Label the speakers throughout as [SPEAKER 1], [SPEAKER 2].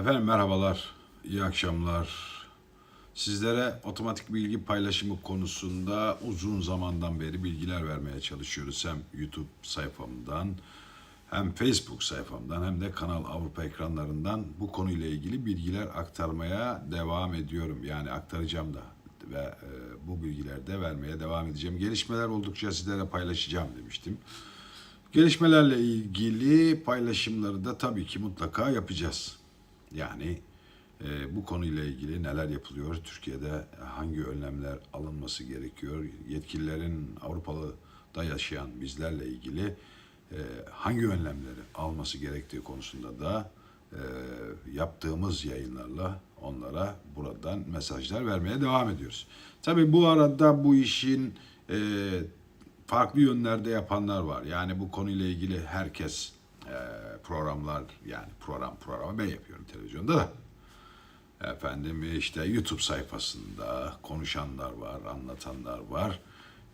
[SPEAKER 1] Efendim merhabalar, iyi akşamlar. Sizlere otomatik bilgi paylaşımı konusunda uzun zamandan beri bilgiler vermeye çalışıyoruz. Hem YouTube sayfamdan, hem Facebook sayfamdan, hem de Kanal Avrupa ekranlarından bu konuyla ilgili bilgiler aktarmaya devam ediyorum. Yani aktaracağım da ve e, bu bilgileri de vermeye devam edeceğim. Gelişmeler oldukça sizlere paylaşacağım demiştim. Gelişmelerle ilgili paylaşımları da tabii ki mutlaka yapacağız. Yani e, bu konuyla ilgili neler yapılıyor, Türkiye'de hangi önlemler alınması gerekiyor, yetkililerin Avrupa'da yaşayan bizlerle ilgili e, hangi önlemleri alması gerektiği konusunda da e, yaptığımız yayınlarla onlara buradan mesajlar vermeye devam ediyoruz. Tabii bu arada bu işin e, farklı yönlerde yapanlar var. Yani bu konuyla ilgili herkes programlar yani program programı ben yapıyorum televizyonda da. Efendim işte YouTube sayfasında konuşanlar var, anlatanlar var.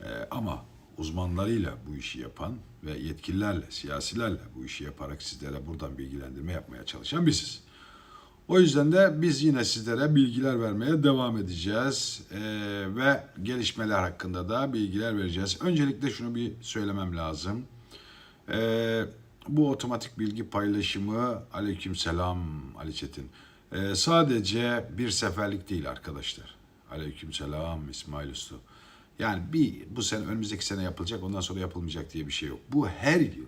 [SPEAKER 1] E, ama uzmanlarıyla bu işi yapan ve yetkililerle, siyasilerle bu işi yaparak sizlere buradan bilgilendirme yapmaya çalışan biziz. O yüzden de biz yine sizlere bilgiler vermeye devam edeceğiz Ee, ve gelişmeler hakkında da bilgiler vereceğiz. Öncelikle şunu bir söylemem lazım. Ee, bu otomatik bilgi paylaşımı aleykümselam Ali Çetin. Ee, sadece bir seferlik değil arkadaşlar. Aleykümselam İsmail Usta. Yani bir bu sene önümüzdeki sene yapılacak ondan sonra yapılmayacak diye bir şey yok. Bu her yıl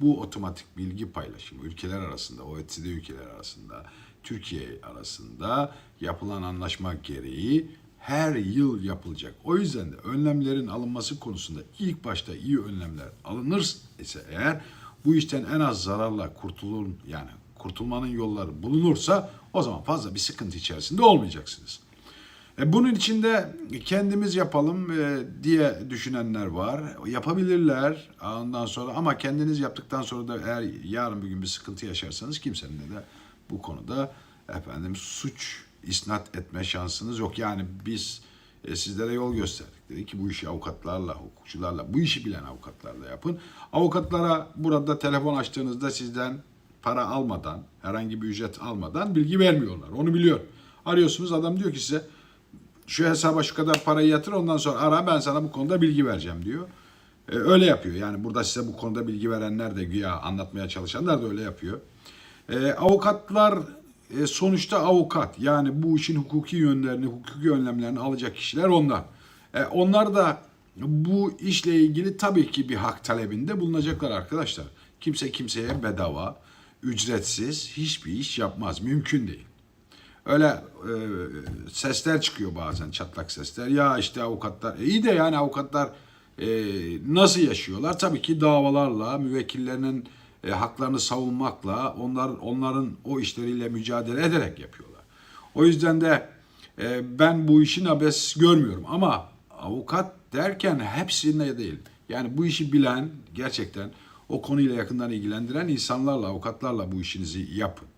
[SPEAKER 1] bu otomatik bilgi paylaşımı ülkeler arasında, OECD ülkeler arasında, Türkiye arasında yapılan anlaşma gereği her yıl yapılacak. O yüzden de önlemlerin alınması konusunda ilk başta iyi önlemler alınır ise eğer bu işten en az zararla kurtulun yani kurtulmanın yolları bulunursa o zaman fazla bir sıkıntı içerisinde olmayacaksınız. E, bunun için de kendimiz yapalım e, diye düşünenler var. Yapabilirler ondan sonra ama kendiniz yaptıktan sonra da eğer yarın bir gün bir sıkıntı yaşarsanız kimsenin de bu konuda efendim suç isnat etme şansınız yok. Yani biz e, sizlere yol gösterdik. Dedik ki bu işi avukatlarla, hukukçularla, bu işi bilen avukatlarla yapın. Avukatlara burada telefon açtığınızda sizden para almadan, herhangi bir ücret almadan bilgi vermiyorlar. Onu biliyor. Arıyorsunuz adam diyor ki size şu hesaba şu kadar parayı yatır ondan sonra ara ben sana bu konuda bilgi vereceğim diyor. Ee, öyle yapıyor. Yani burada size bu konuda bilgi verenler de güya anlatmaya çalışanlar da öyle yapıyor. Ee, avukatlar e, sonuçta avukat. Yani bu işin hukuki yönlerini, hukuki önlemlerini alacak kişiler onlar. Ee, onlar da bu işle ilgili tabii ki bir hak talebinde bulunacaklar arkadaşlar. Kimse kimseye bedava, ücretsiz hiçbir iş yapmaz. Mümkün değil. Öyle e, sesler çıkıyor bazen çatlak sesler. Ya işte avukatlar e, iyi de yani avukatlar e, nasıl yaşıyorlar? Tabii ki davalarla, müvekkillerinin e, haklarını savunmakla, onlar onların o işleriyle mücadele ederek yapıyorlar. O yüzden de e, ben bu işin abes görmüyorum ama avukat derken hepsine değil. Yani bu işi bilen gerçekten o konuyla yakından ilgilendiren insanlarla, avukatlarla bu işinizi yapın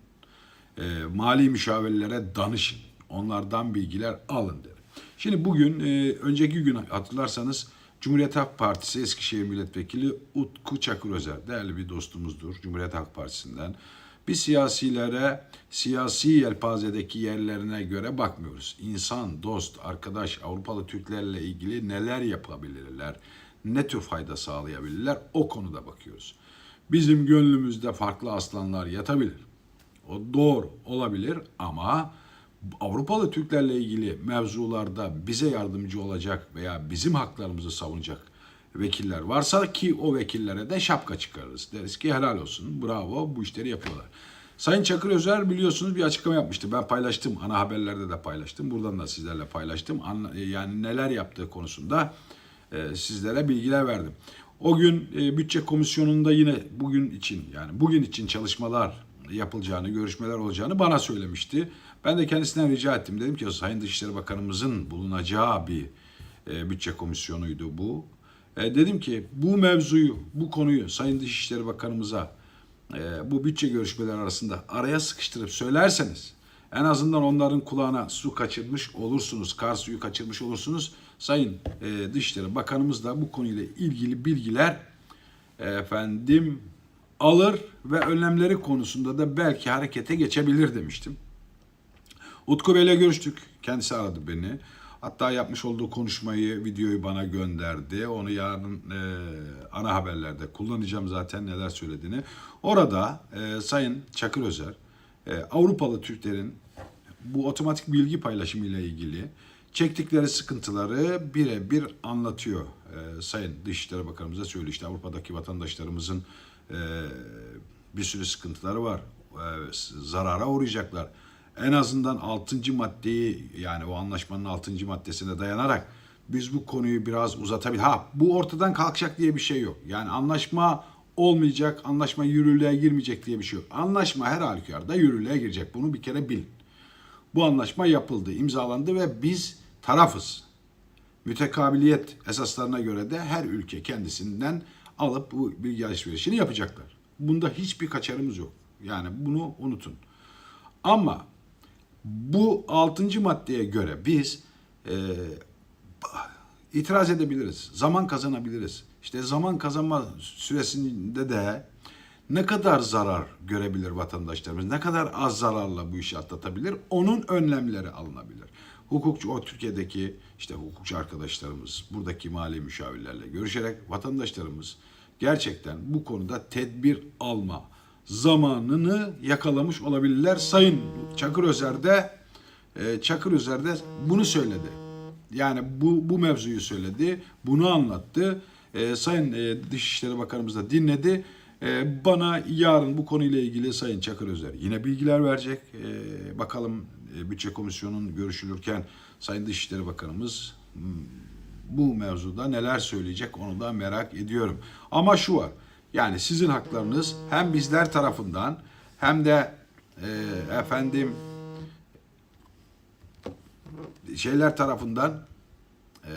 [SPEAKER 1] e, mali müşavirlere danışın. Onlardan bilgiler alın derim. Şimdi bugün, e, önceki gün hatırlarsanız Cumhuriyet Halk Partisi Eskişehir Milletvekili Utku Çakır Özer, değerli bir dostumuzdur Cumhuriyet Halk Partisi'nden. Biz siyasilere, siyasi yelpazedeki yerlerine göre bakmıyoruz. İnsan, dost, arkadaş, Avrupalı Türklerle ilgili neler yapabilirler, ne tür fayda sağlayabilirler o konuda bakıyoruz. Bizim gönlümüzde farklı aslanlar yatabilir. O doğru olabilir ama Avrupalı Türklerle ilgili mevzularda bize yardımcı olacak veya bizim haklarımızı savunacak vekiller varsa ki o vekillere de şapka çıkarırız. Deriz ki helal olsun, bravo bu işleri yapıyorlar. Sayın Çakır Özer biliyorsunuz bir açıklama yapmıştı. Ben paylaştım, ana haberlerde de paylaştım. Buradan da sizlerle paylaştım. Yani neler yaptığı konusunda e, sizlere bilgiler verdim. O gün e, bütçe komisyonunda yine bugün için yani bugün için çalışmalar yapılacağını, görüşmeler olacağını bana söylemişti. Ben de kendisinden rica ettim. Dedim ki Sayın Dışişleri Bakanımızın bulunacağı bir e, bütçe komisyonuydu bu. E, dedim ki bu mevzuyu, bu konuyu Sayın Dışişleri Bakanımıza e, bu bütçe görüşmeleri arasında araya sıkıştırıp söylerseniz en azından onların kulağına su kaçırmış olursunuz, kar suyu kaçırmış olursunuz. Sayın e, Dışişleri Bakanımız da bu konuyla ilgili bilgiler e, efendim alır ve önlemleri konusunda da belki harekete geçebilir demiştim. Utku Bey'le görüştük. Kendisi aradı beni. Hatta yapmış olduğu konuşmayı, videoyu bana gönderdi. Onu yarın e, ana haberlerde kullanacağım zaten neler söylediğini. Orada e, Sayın Çakır Özer, e, Avrupalı Türklerin bu otomatik bilgi paylaşımı ile ilgili çektikleri sıkıntıları birebir anlatıyor. E, Sayın Dışişleri Bakanımıza söylüyor işte Avrupa'daki vatandaşlarımızın e, bir sürü sıkıntıları var. E, zarara uğrayacaklar. En azından 6. maddeyi yani o anlaşmanın 6. maddesine dayanarak biz bu konuyu biraz uzatabilir. Ha bu ortadan kalkacak diye bir şey yok. Yani anlaşma olmayacak, anlaşma yürürlüğe girmeyecek diye bir şey yok. Anlaşma her halükarda yürürlüğe girecek. Bunu bir kere bilin. Bu anlaşma yapıldı, imzalandı ve biz tarafız. Mütekabiliyet esaslarına göre de her ülke kendisinden alıp bu bilgi alışverişini yapacaklar. Bunda hiçbir kaçarımız yok. Yani bunu unutun. Ama bu 6. maddeye göre biz e, itiraz edebiliriz. Zaman kazanabiliriz. İşte zaman kazanma süresinde de ne kadar zarar görebilir vatandaşlarımız, ne kadar az zararla bu işi atlatabilir, onun önlemleri alınabilir. Hukukçu, o Türkiye'deki işte hukukçu arkadaşlarımız, buradaki mali müşavirlerle görüşerek vatandaşlarımız gerçekten bu konuda tedbir alma zamanını yakalamış olabilirler. Sayın Çakır Özer de e, Çakır Özer de bunu söyledi. Yani bu, bu mevzuyu söyledi, bunu anlattı. E, Sayın e, Dışişleri Bakanımız da dinledi. Bana yarın bu konuyla ilgili Sayın Çakır Özer yine bilgiler verecek. Bakalım bütçe komisyonunun görüşülürken Sayın Dışişleri Bakanımız hmm, bu mevzuda neler söyleyecek onu da merak ediyorum. Ama şu var. Yani sizin haklarınız hem bizler tarafından hem de e, efendim şeyler tarafından e,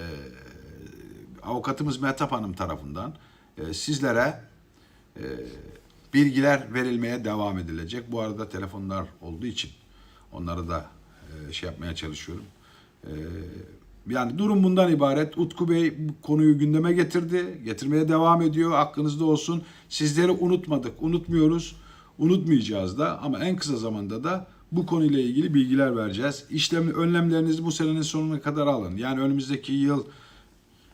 [SPEAKER 1] avukatımız Mehtap Hanım tarafından e, sizlere e, bilgiler verilmeye devam edilecek. Bu arada telefonlar olduğu için onları da e, şey yapmaya çalışıyorum. E, yani durum bundan ibaret. Utku Bey bu konuyu gündeme getirdi. Getirmeye devam ediyor. Hakkınızda olsun. Sizleri unutmadık. Unutmuyoruz. Unutmayacağız da ama en kısa zamanda da bu konuyla ilgili bilgiler vereceğiz. İşlem önlemlerinizi bu senenin sonuna kadar alın. Yani önümüzdeki yıl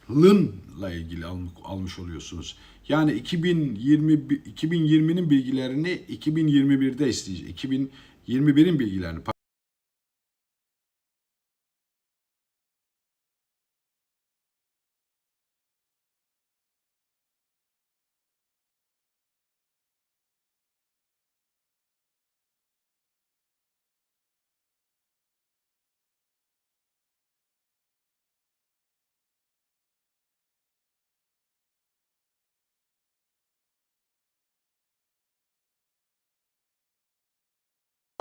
[SPEAKER 1] yılınla ilgili al- almış oluyorsunuz. Yani 2020 2020'nin bilgilerini 2021'de isteyeceğiz. 2021'in bilgilerini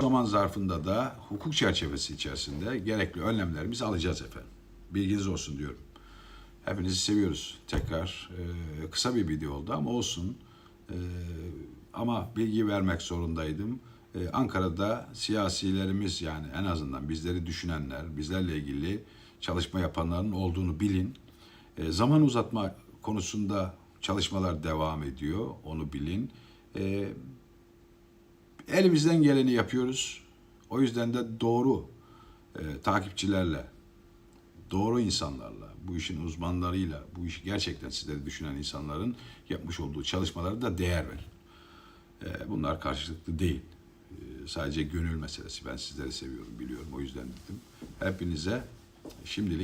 [SPEAKER 1] zaman zarfında da hukuk çerçevesi içerisinde gerekli önlemlerimizi alacağız efendim. Bilginiz olsun diyorum. Hepinizi seviyoruz. Tekrar e, kısa bir video oldu ama olsun. E, ama bilgi vermek zorundaydım. E, Ankara'da siyasilerimiz yani en azından bizleri düşünenler, bizlerle ilgili çalışma yapanların olduğunu bilin. E, zaman uzatma konusunda çalışmalar devam ediyor. Onu bilin. E, elimizden geleni yapıyoruz. O yüzden de doğru e, takipçilerle, doğru insanlarla, bu işin uzmanlarıyla, bu işi gerçekten sizleri düşünen insanların yapmış olduğu çalışmalara da değer verin. E, bunlar karşılıklı değil. E, sadece gönül meselesi. Ben sizleri seviyorum, biliyorum. O yüzden dedim. Hepinize şimdilik